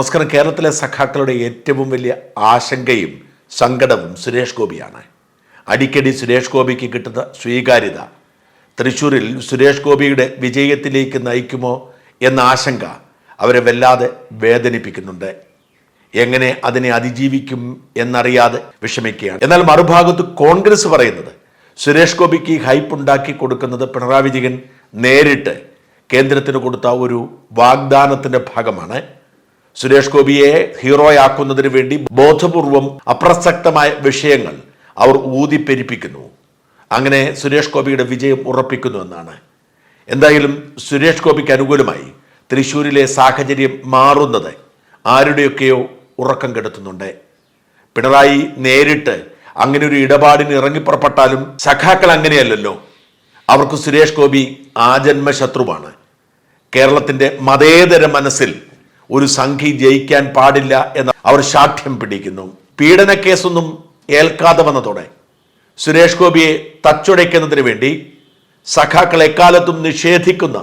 നമസ്കാരം. കേരളത്തിലെ സഖാക്കളുടെ ഏറ്റവും വലിയ ആശങ്കയും സങ്കടവും സുരേഷ് ഗോപിയാണ്. അടിക്കടി സുരേഷ് ഗോപിക്ക് കിട്ടുന്ന സ്വീകാര്യത. തൃശ്ശൂരിൽ സുരേഷ് ഗോപിയുടെ വിജയത്തിലേക്ക് നയിക്കുമോ എന്ന ആശങ്ക അവരെ വല്ലാതെ വേദനിപ്പിക്കുന്നുണ്ട്. എങ്ങനെ അതിനെ അതിജീവിക്കും എന്നറിയാതെ വിഷമിക്കുകയാണ്. എന്നാൽ മറുഭാഗത്ത് കോൺഗ്രസ് പറയുന്നത് സുരേഷ് ഗോപിക്ക് ഹൈപ്പ് ഉണ്ടാക്കി കൊടുക്കുന്നത് പിണറായി വിജയൻ നേരിട്ട് കേന്ദ്രത്തിന് കൊടുത്ത ഒരു വാഗ്ദാനത്തിന്റെ ഭാഗമാണ്. സുരേഷ് ഗോപിയെ ഹീറോയാക്കുന്നതിന് വേണ്ടി ബോധപൂർവം അപ്രസക്തമായ വിഷയങ്ങൾ അവർ ഊതിപ്പെരിപ്പിക്കുന്നു. അങ്ങനെ സുരേഷ് ഗോപിയുടെ വിജയം ഉറപ്പിക്കുന്നു എന്നാണ്. എന്തായാലും സുരേഷ് ഗോപിക്ക് അനുകൂലമായി തൃശ്ശൂരിലെ സാഹചര്യം മാറുന്നത് ആരുടെയൊക്കെയോ ഉറക്കം കെടുത്തുന്നുണ്ട്. പിണറായി നേരിട്ട് അങ്ങനെ ഒരു ഇടപാടിന് ഇറങ്ങിപ്പുറപ്പെട്ടാലും സഖാക്കൾ അങ്ങനെയല്ലല്ലോ. അവർക്ക് സുരേഷ് ഗോപി ആജന്മ ശത്രുവാണ് കേരളത്തിന്റെ മതേതര മനസ്സിൽ ഒരു സംഘി ജയിക്കാൻ പാടില്ല എന്ന് അവർ ശാഠ്യം പിടിക്കുന്നു. പീഡന കേസൊന്നും ഏൽക്കാതെ വന്നതോടെ സുരേഷ് ഗോപിയെ തച്ചുടയ്ക്കുന്നതിന് വേണ്ടി സഖാക്കൾ എക്കാലത്തും നിഷേധിക്കുന്ന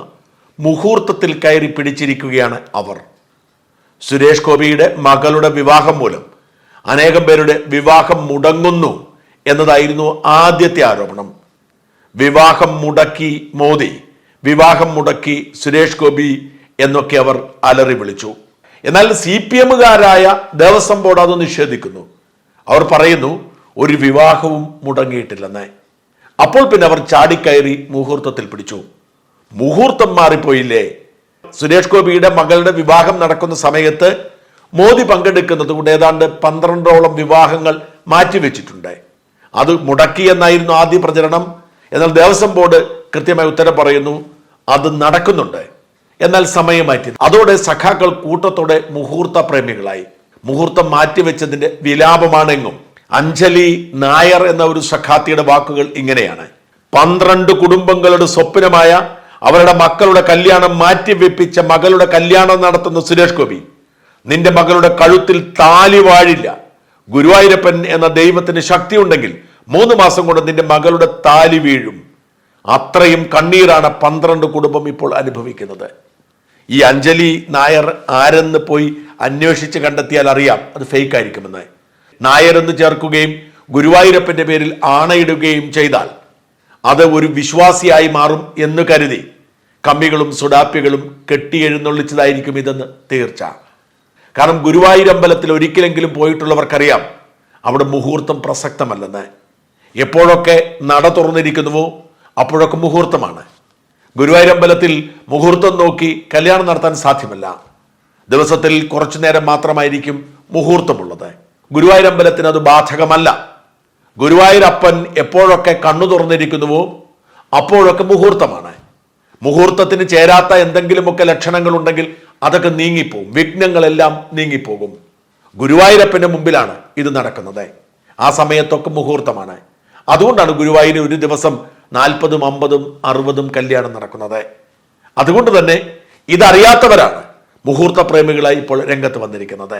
മുഹൂർത്തത്തിൽ കയറി പിടിച്ചിരിക്കുകയാണ് അവർ. സുരേഷ് ഗോപിയുടെ മകളുടെ വിവാഹം മൂലം അനേകം പേരുടെ വിവാഹം മുടങ്ങുന്നു എന്നതായിരുന്നു ആദ്യത്തെ ആരോപണം. വിവാഹം മുടക്കി മോദി വിവാഹം മുടക്കി സുരേഷ് ഗോപി എന്നൊക്കെ അവർ അലറി വിളിച്ചു. എന്നാൽ സി പി എമ്മുകാരായ ദേവസ്വം ബോർഡ് അത് നിഷേധിക്കുന്നു. അവർ പറയുന്നു ഒരു വിവാഹവും മുടങ്ങിയിട്ടില്ലെന്ന്. അപ്പോൾ പിന്നെ അവർ ചാടിക്കയറി മുഹൂർത്തത്തിൽ പിടിച്ചു. മുഹൂർത്തം മാറിപ്പോയില്ലേ? സുരേഷ് ഗോപിയുടെ മകളുടെ വിവാഹം നടക്കുന്ന സമയത്ത് മോദി പങ്കെടുക്കുന്നത് കൊണ്ട് ഏതാണ്ട് പന്ത്രണ്ടോളം വിവാഹങ്ങൾ മാറ്റിവെച്ചിട്ടുണ്ട്. അത് മുടക്കി എന്നായിരുന്നു ആദ്യ പ്രചരണം. എന്നാൽ ദേവസ്വം ബോർഡ് കൃത്യമായി ഉത്തരം പറയുന്നു അത് നടക്കുന്നുണ്ട്. എന്നാൽ സമയം മാറ്റി. അതോടെ സഖാക്കൾ കൂട്ടത്തോടെ മുഹൂർത്ത പ്രേമികളായി മുഹൂർത്തം മാറ്റിവെച്ചതിന്റെ വിലാപമാണെങ്കും അഞ്ജലി നായർ എന്ന ഒരു സഖാത്തിയുടെ വാക്കുകൾ ഇങ്ങനെയാണ്. പന്ത്രണ്ട് കുടുംബങ്ങളുടെ സ്വപ്നമായ അവരുടെ മക്കളുടെ കല്യാണം മാറ്റിവെപ്പിച്ച മകളുടെ കല്യാണം നടത്തുന്ന സുരേഷ് ഗോപി. നിന്റെ മകളുടെ കഴുത്തിൽ താലി വാഴില്ല. ഗുരുവായൂരപ്പൻ എന്ന ദൈവത്തിന് ശക്തി ഉണ്ടെങ്കിൽ മൂന്ന് മാസം കൊണ്ട് നിന്റെ മകളുടെ താലി വീഴും. അത്രയും കണ്ണീരാണ് പന്ത്രണ്ട് കുടുംബം ഇപ്പോൾ അനുഭവിക്കുന്നത്. ഈ അഞ്ജലി നായർ ആരെന്ന് പോയി അന്വേഷിച്ച് കണ്ടെത്തിയാൽ അറിയാം അത് ഫേക്ക് ആയിരിക്കുമെന്ന് എന്ന് ചേർക്കുകയും ഗുരുവായൂരപ്പന്റെ പേരിൽ ആണയിടുകയും ചെയ്താൽ അത് ഒരു വിശ്വാസിയായി മാറും എന്ന് കരുതി. കമ്മികളും സുഡാപ്പികളും കെട്ടിയെഴുന്നള്ളിച്ചതായിരിക്കും ഇതെന്ന് തീർച്ച. കാരണം ഗുരുവായൂരമ്പലത്തിൽ ഒരിക്കലെങ്കിലും പോയിട്ടുള്ളവർക്കറിയാം അവിടെ മുഹൂർത്തം പ്രസക്തമല്ലെന്ന്. എപ്പോഴൊക്കെ നട തുറന്നിരിക്കുന്നുവോ അപ്പോഴൊക്കെ മുഹൂർത്തമാണ്. ഗുരുവായൂർ അമ്പലത്തിൽ മുഹൂർത്തം നോക്കി കല്യാണം നടത്താൻ സാധ്യമല്ല. ദിവസത്തിൽ കുറച്ചു നേരം മാത്രമായിരിക്കും മുഹൂർത്തമുള്ളത്. ഗുരുവായൂരമ്പലത്തിന് അത് ബാധകമല്ല. ഗുരുവായൂരപ്പൻ എപ്പോഴൊക്കെ കണ്ണു തുറന്നിരിക്കുന്നുവോ അപ്പോഴൊക്കെ മുഹൂർത്തമാണ്. മുഹൂർത്തത്തിന് ചേരാത്ത എന്തെങ്കിലുമൊക്കെ ലക്ഷണങ്ങൾ ഉണ്ടെങ്കിൽ അതൊക്കെ നീങ്ങിപ്പോകും വിഘ്നങ്ങളെല്ലാം നീങ്ങിപ്പോകും. ഗുരുവായൂരപ്പന്റെ മുമ്പിലാണ് ഇത് നടക്കുന്നത്. ആ സമയത്തൊക്കെ മുഹൂർത്തമാണ്. അതുകൊണ്ടാണ് ഗുരുവായൂരിന് ഒരു ദിവസം നാൽപ്പതും അമ്പതും അറുപതും കല്യാണം നടക്കുന്നത്. അതുകൊണ്ട് തന്നെ ഇതറിയാത്തവരാണ് മുഹൂർത്ത പ്രേമികളായി ഇപ്പോൾ രംഗത്ത് വന്നിരിക്കുന്നത്.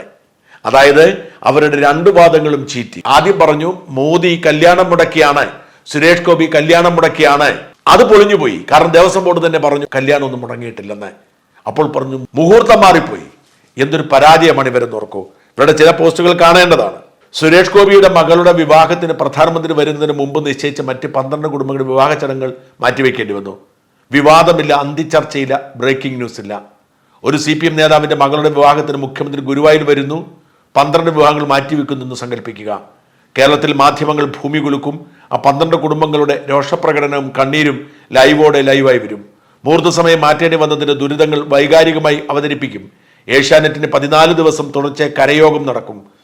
അതായത് അവരുടെ രണ്ടു വാദങ്ങളും ചീറ്റി. ആദ്യം പറഞ്ഞു മോദി കല്യാണം മുടക്കിയാണ് സുരേഷ് ഗോപി കല്യാണം മുടക്കിയാണ്. അത് പൊളിഞ്ഞുപോയി. കാരണം ദേവസ്വം ബോർഡ് തന്നെ പറഞ്ഞു കല്യാണം ഒന്നും മുടങ്ങിയിട്ടില്ലെന്ന്. അപ്പോൾ പറഞ്ഞു മുഹൂർത്തം മാറിപ്പോയി. എന്തൊരു പരാജയമാണ് ഇവരെന്ന് ഓർക്കൂ. ഇവരുടെ ചില പോസ്റ്റുകൾ കാണേണ്ടതാണ്. സുരേഷ് ഗോപിയുടെ മകളുടെ വിവാഹത്തിന് പ്രധാനമന്ത്രി വരുന്നതിന് മുമ്പ് നിശ്ചയിച്ച മറ്റ് പന്ത്രണ്ട് കുടുംബങ്ങളുടെ വിവാഹ ചടങ്ങുകൾ മാറ്റിവെക്കേണ്ടി വന്നു. വിവാദമില്ല അന്തിച്ചർച്ചയില്ല ബ്രേക്കിംഗ് ന്യൂസ് ഇല്ല. ഒരു സി പി എം നേതാവിന്റെ മകളുടെ വിവാഹത്തിന് മുഖ്യമന്ത്രി ഗുരുവായൂർ വരുന്നു. പന്ത്രണ്ട് വിവാഹങ്ങൾ മാറ്റിവെക്കുന്നു സങ്കല്പിക്കുക. കേരളത്തിൽ മാധ്യമങ്ങൾ ഭൂമി കുലുക്കും. ആ പന്ത്രണ്ട് കുടുംബങ്ങളുടെ രോഷപ്രകടനവും കണ്ണീരും ലൈവോടെ ലൈവായി വരും. മുഹൂർത്ത സമയം മാറ്റേണ്ടി വന്നതിന്റെ ദുരിതങ്ങൾ വൈകാരികമായി അവതരിപ്പിക്കും. ഏഷ്യാനെറ്റിന് പതിനാല് ദിവസം തുടർച്ചയായി കരയോഗം നടക്കും.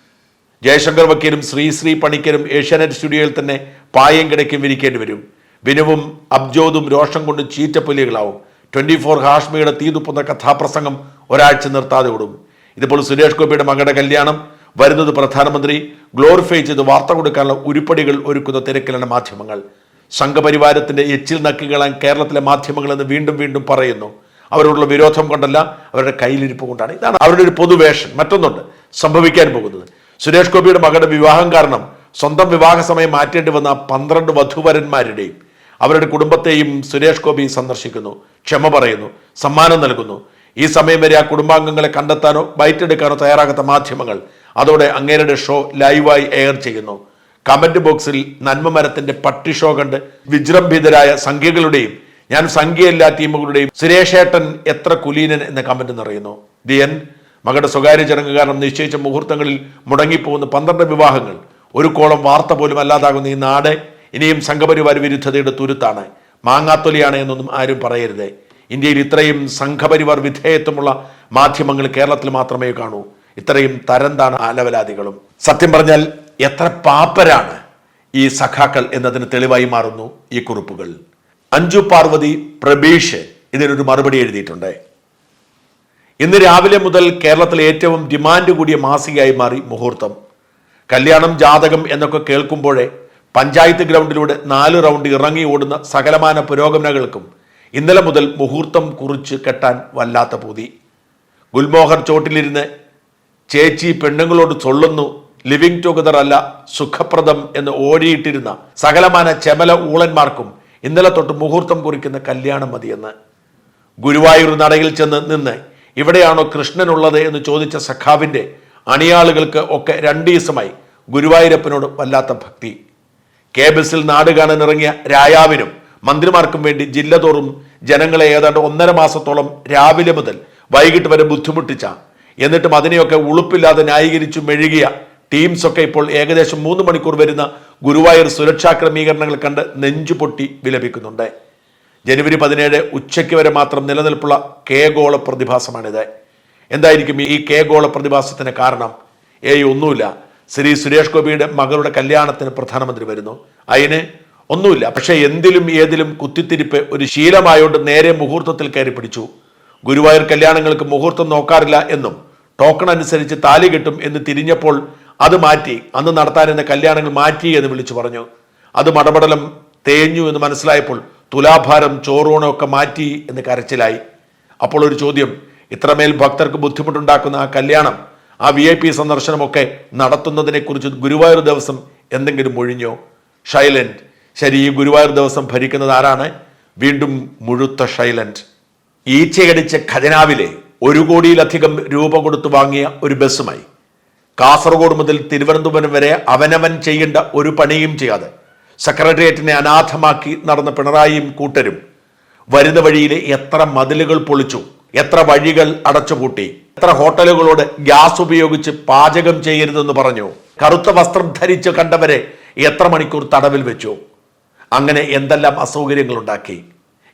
ജയശങ്കർ വക്കീലും ശ്രീ ശ്രീ പണിക്കരും ഏഷ്യാനെറ്റ് സ്റ്റുഡിയോയിൽ തന്നെ പായം കിടക്കും വിരിക്കേണ്ടി വരും. വിനുവും അബ്ജോദും രോഷം കൊണ്ട് ചീറ്റപ്പുലികളാവും. ട്വന്റി ഫോർ ഹാഷ്മിയുടെ തീതുപ്പുന്ന കഥാപ്രസംഗം ഒരാഴ്ച നിർത്താതെ ഓടും ഇതിപ്പോൾ സുരേഷ് ഗോപിയുടെ മകളുടെ കല്യാണം വരുന്നത് പ്രധാനമന്ത്രി ഗ്ലോറിഫൈ ചെയ്ത് വാർത്ത കൊടുക്കാനുള്ള ഉരുപ്പടികൾ ഒരുക്കുന്ന തിരക്കിലാണ് മാധ്യമങ്ങൾ. സംഘപരിവാരത്തിന്റെ എച്ചിൽ നക്കുകളാൻ കേരളത്തിലെ മാധ്യമങ്ങൾ എന്ന് വീണ്ടും വീണ്ടും പറയുന്നു. അവരോടുള്ള വിരോധം കൊണ്ടല്ല അവരുടെ കയ്യിലിരിപ്പ് കൊണ്ടാണ്. ഇതാണ് അവരുടെ ഒരു പൊതുവേഷൻ മറ്റൊന്നുണ്ട് സംഭവിക്കാൻ പോകുന്നത്. സുരേഷ് ഗോപിയുടെ മകളുടെ വിവാഹം കാരണം സ്വന്തം വിവാഹ സമയം മാറ്റേണ്ടി വന്ന പന്ത്രണ്ട് വധുവരന്മാരുടെയും അവരുടെ കുടുംബത്തെയും സുരേഷ് ഗോപി സന്ദർശിക്കുന്നു ക്ഷമ പറയുന്നു സമ്മാനം നൽകുന്നു. ഈ സമയം വരെ ആ കുടുംബാംഗങ്ങളെ കണ്ടെത്താനോ ബൈറ്റെടുക്കാനോ തയ്യാറാകാത്ത മാധ്യമങ്ങൾ അതോടെ അങ്ങേരുടെ ഷോ ലൈവായി എയർ ചെയ്യുന്നു. കമന്റ് ബോക്സിൽ നന്മ മരത്തിന്റെ പട്ടി ഷോ കണ്ട് വിജൃംഭിതരായ സംഖ്യകളുടെയും ഞാൻ സംഖ്യയില്ലാ ടീമുകളുടെയും സുരേഷേട്ടൻ എത്ര കുലീനൻ എന്ന കമന്റ് നിറയുന്നു. ദി എൻ മകളുടെ സ്വകാര്യ ചടങ്ങ് കാരണം നിശ്ചയിച്ച മുഹൂർത്തങ്ങളിൽ മുടങ്ങിപ്പോകുന്ന പന്ത്രണ്ട് വിവാഹങ്ങൾ ഒരു കോളം വാർത്ത പോലും അല്ലാതാകുന്ന ഈ നാട് ഇനിയും സംഘപരിവാര വിരുദ്ധതയുടെ തുരുത്താണ്. മാങ്ങാത്തൊലിയാണ് എന്നൊന്നും ആരും പറയരുത്. ഇന്ത്യയിൽ ഇത്രയും സംഘപരിവാർ വിധേയത്വമുള്ള മാധ്യമങ്ങൾ കേരളത്തിൽ മാത്രമേ കാണൂ. ഇത്രയും തരന്താണ് ആലവലാദികളും സത്യം പറഞ്ഞാൽ എത്ര പാപ്പരാണ് ഈ സഖാക്കൾ എന്നതിന് തെളിവായി മാറുന്നു ഈ കുറിപ്പുകൾ. അഞ്ജു പാർവതി പ്രബീഷ് ഇതിനൊരു മറുപടി എഴുതിയിട്ടുണ്ട്. ഇന്ന് രാവിലെ മുതൽ കേരളത്തിലെ ഏറ്റവും ഡിമാൻഡ് കൂടിയ മാസികയായി മാറി മുഹൂർത്തം. കല്യാണം ജാതകം എന്നൊക്കെ കേൾക്കുമ്പോഴേ പഞ്ചായത്ത് ഗ്രൗണ്ടിലൂടെ നാല് റൗണ്ട് ഇറങ്ങി ഓടുന്ന സകലമാന പുരോഗമനകൾക്കും ഇന്നലെ മുതൽ മുഹൂർത്തം കുറിച്ച് കെട്ടാൻ വല്ലാത്ത പൂതി. ഗുൽമോഹർ ചോട്ടിലിരുന്ന് ചേച്ചി പെണ്ണുങ്ങളോട് ചൊല്ലുന്നു ലിവിങ് ടുഗദർ അല്ല സുഖപ്രദം എന്ന് ഓടിയിട്ടിരുന്ന സകലമാന ചെമല ഊളന്മാർക്കും ഇന്നലെ തൊട്ട് മുഹൂർത്തം കുറിക്കുന്ന കല്യാണം മതിയെന്ന്. ഗുരുവായൂർ നടയിൽ ചെന്ന് നിന്ന് ഇവിടെയാണോ കൃഷ്ണനുള്ളത് എന്ന് ചോദിച്ച സഖാവിന്റെ അണിയാളുകൾക്ക് ഒക്കെ രണ്ടു ദിവസമായി ഗുരുവായൂരപ്പനോട് വല്ലാത്ത ഭക്തി. കെ ബസിൽ നാട് കാണാൻ ഇറങ്ങിയ രായാവിനും മന്ത്രിമാർക്കും വേണ്ടി ജില്ല തോറും ജനങ്ങളെ ഏതാണ്ട് ഒന്നര മാസത്തോളം രാവിലെ മുതൽ വൈകിട്ട് വരെ ബുദ്ധിമുട്ടിച്ച എന്നിട്ടും അതിനെയൊക്കെ ഉളുപ്പില്ലാതെ ന്യായീകരിച്ചു മെഴുകിയ ടീംസ് ഒക്കെ ഇപ്പോൾ ഏകദേശം മൂന്ന് മണിക്കൂർ വരുന്ന ഗുരുവായൂർ സുരക്ഷാ ക്രമീകരണങ്ങൾ കണ്ട് നെഞ്ചുപൊട്ടി വിലപിക്കുന്നുണ്ട്. ജനുവരി പതിനേഴ് ഉച്ചയ്ക്ക് വരെ മാത്രം നിലനിൽപ്പുള്ള കേഗോള പ്രതിഭാസമാണിത്. എന്തായിരിക്കും ഈ കേഗോള പ്രതിഭാസത്തിന് കാരണം? ഏയ് ഒന്നുമില്ല. ശ്രീ സുരേഷ് ഗോപിയുടെ മകളുടെ കല്യാണത്തിന് പ്രധാനമന്ത്രി വരുന്നു. അതിന് ഒന്നുമില്ല. പക്ഷേ എന്തിലും ഏതിലും കുത്തിത്തിരിപ്പ് ഒരു ശീലമായോണ്ട് നേരെ മുഹൂർത്തത്തിൽ കയറി പിടിച്ചു. ഗുരുവായൂർ കല്യാണങ്ങൾക്ക് മുഹൂർത്തം നോക്കാറില്ല എന്നും ടോക്കൺ അനുസരിച്ച് താലി കിട്ടും എന്ന് തിരിഞ്ഞപ്പോൾ അത് മാറ്റി അന്ന് നടത്താനിരുന്ന കല്യാണങ്ങൾ മാറ്റി എന്ന് വിളിച്ചു പറഞ്ഞു. അത് മടപടലം തേഞ്ഞു എന്ന് മനസ്സിലായപ്പോൾ തുലാഭാരം ചോറൂണമൊക്കെ മാറ്റി എന്ന് കരച്ചിലായി. അപ്പോൾ ഒരു ചോദ്യം ഇത്രമേൽ ഭക്തർക്ക് ബുദ്ധിമുട്ടുണ്ടാക്കുന്ന ആ കല്യാണം ആ വി ഐ പി സന്ദർശനമൊക്കെ നടത്തുന്നതിനെക്കുറിച്ച് ഗുരുവായൂർ ദിവസം എന്തെങ്കിലും ഒഴിഞ്ഞോ ഷൈലന്റ് ശരി ഈ ഗുരുവായൂർ ദിവസം ഭരിക്കുന്നത് ആരാണ്? വീണ്ടും മുഴുത്ത ഷൈലന്റ് ഈച്ചയടിച്ച ഖജനാവിലെ ഒരു കോടിയിലധികം രൂപ കൊടുത്തു വാങ്ങിയ ഒരു ബസ്സുമായി. കാസർഗോഡ് മുതൽ തിരുവനന്തപുരം വരെ അവനവൻ ചെയ്യേണ്ട ഒരു പണിയും ചെയ്യാതെ സെക്രട്ടേറിയറ്റിനെ അനാഥമാക്കി നടന്ന പിണറായിയും കൂട്ടരും വരുന്ന വഴിയിലെ എത്ര മതിലുകൾ പൊളിച്ചു എത്ര വഴികൾ അടച്ചുപൂട്ടി എത്ര ഹോട്ടലുകളോട് ഗ്യാസ് ഉപയോഗിച്ച് പാചകം ചെയ്യരുതെന്ന് പറഞ്ഞു. കറുത്ത വസ്ത്രം ധരിച്ച് കണ്ടവരെ എത്ര മണിക്കൂർ തടവിൽ വെച്ചു. അങ്ങനെ എന്തെല്ലാം അസൗകര്യങ്ങൾ ഉണ്ടാക്കി.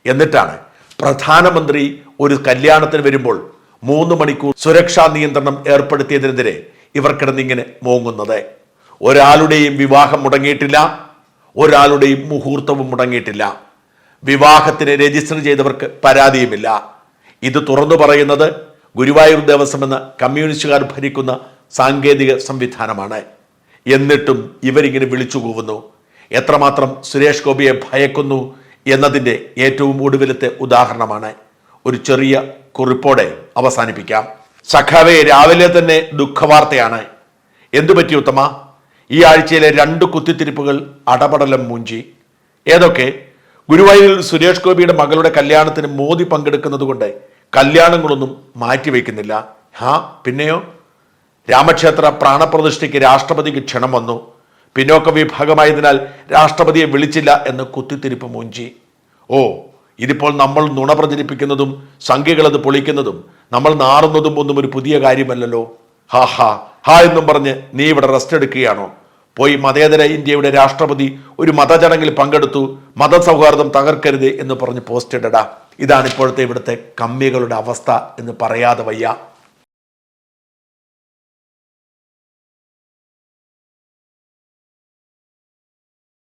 എന്നിട്ടാണ് പ്രധാനമന്ത്രി ഒരു കല്യാണത്തിന് വരുമ്പോൾ മൂന്ന് മണിക്കൂർ സുരക്ഷാ നിയന്ത്രണം ഏർപ്പെടുത്തിയതിനെതിരെ ഇവർ കിടന്നിങ്ങനെ മോങ്ങുന്നത്. ഒരാളുടെയും വിവാഹം മുടങ്ങിയിട്ടില്ല. ഒരാളുടെയും മുഹൂർത്തവും മുടങ്ങിയിട്ടില്ല. വിവാഹത്തിന് രജിസ്റ്റർ ചെയ്തവർക്ക് പരാതിയുമില്ല. ഇത് തുറന്നു പറയുന്നത് ഗുരുവായൂർ ദേവസ്വം എന്ന കമ്മ്യൂണിസ്റ്റുകാർ ഭരിക്കുന്ന സാങ്കേതിക സംവിധാനമാണ്. എന്നിട്ടും ഇവരിങ്ങനെ വിളിച്ചു കൂവുന്നു. എത്രമാത്രം സുരേഷ് ഗോപിയെ ഭയക്കുന്നു എന്നതിന്റെ ഏറ്റവും ഒടുവിലത്തെ ഉദാഹരണമാണ്. ഒരു ചെറിയ കുറിപ്പോടെ അവസാനിപ്പിക്കാം. സഖാവെ രാവിലെ തന്നെ ദുഃഖവാർത്തയാണ്. എന്തു പറ്റി ഉത്തമ? ഈ ആഴ്ചയിലെ രണ്ട് കുത്തിത്തിരിപ്പുകൾ അടപടലം മൂഞ്ചി. ഏതൊക്കെ? ഗുരുവായൂരിൽ സുരേഷ് ഗോപിയുടെ മകളുടെ കല്യാണത്തിന് മോദി പങ്കെടുക്കുന്നത് കൊണ്ട് കല്യാണങ്ങളൊന്നും മാറ്റിവെക്കുന്നില്ല. ഹാ പിന്നെയോ? രാമക്ഷേത്ര പ്രാണപ്രതിഷ്ഠയ്ക്ക് രാഷ്ട്രപതിക്ക് ക്ഷണം വന്നു. പിന്നോക്ക വിഭാഗമായതിനാൽ രാഷ്ട്രപതിയെ വിളിച്ചില്ല എന്ന് കുത്തിത്തിരിപ്പ് മൂഞ്ചി. ഓ ഇതിപ്പോൾ നമ്മൾ നുണ പ്രചരിപ്പിക്കുന്നതും സംഖ്യകളത് പൊളിക്കുന്നതും നമ്മൾ നാറുന്നതും ഒന്നും ഒരു പുതിയ കാര്യമല്ലല്ലോ. ഹാ ഹാ ഹാ എന്നും പറഞ്ഞ് നീ ഇവിടെ റെസ്റ്റ് എടുക്കുകയാണോ? പോയി മതേതര ഇന്ത്യയുടെ രാഷ്ട്രപതി ഒരു മതചടങ്ങിൽ പങ്കെടുത്തു. മതസൗഹാർദ്ദം തകർക്കരുത് എന്ന് പറഞ്ഞ് പോസ്റ്റ് ഇടടാ ഇതാണ് ഇപ്പോഴത്തെ ഇവിടുത്തെ കമ്മികളുടെ അവസ്ഥ എന്ന് പറയാതെ വയ്യ.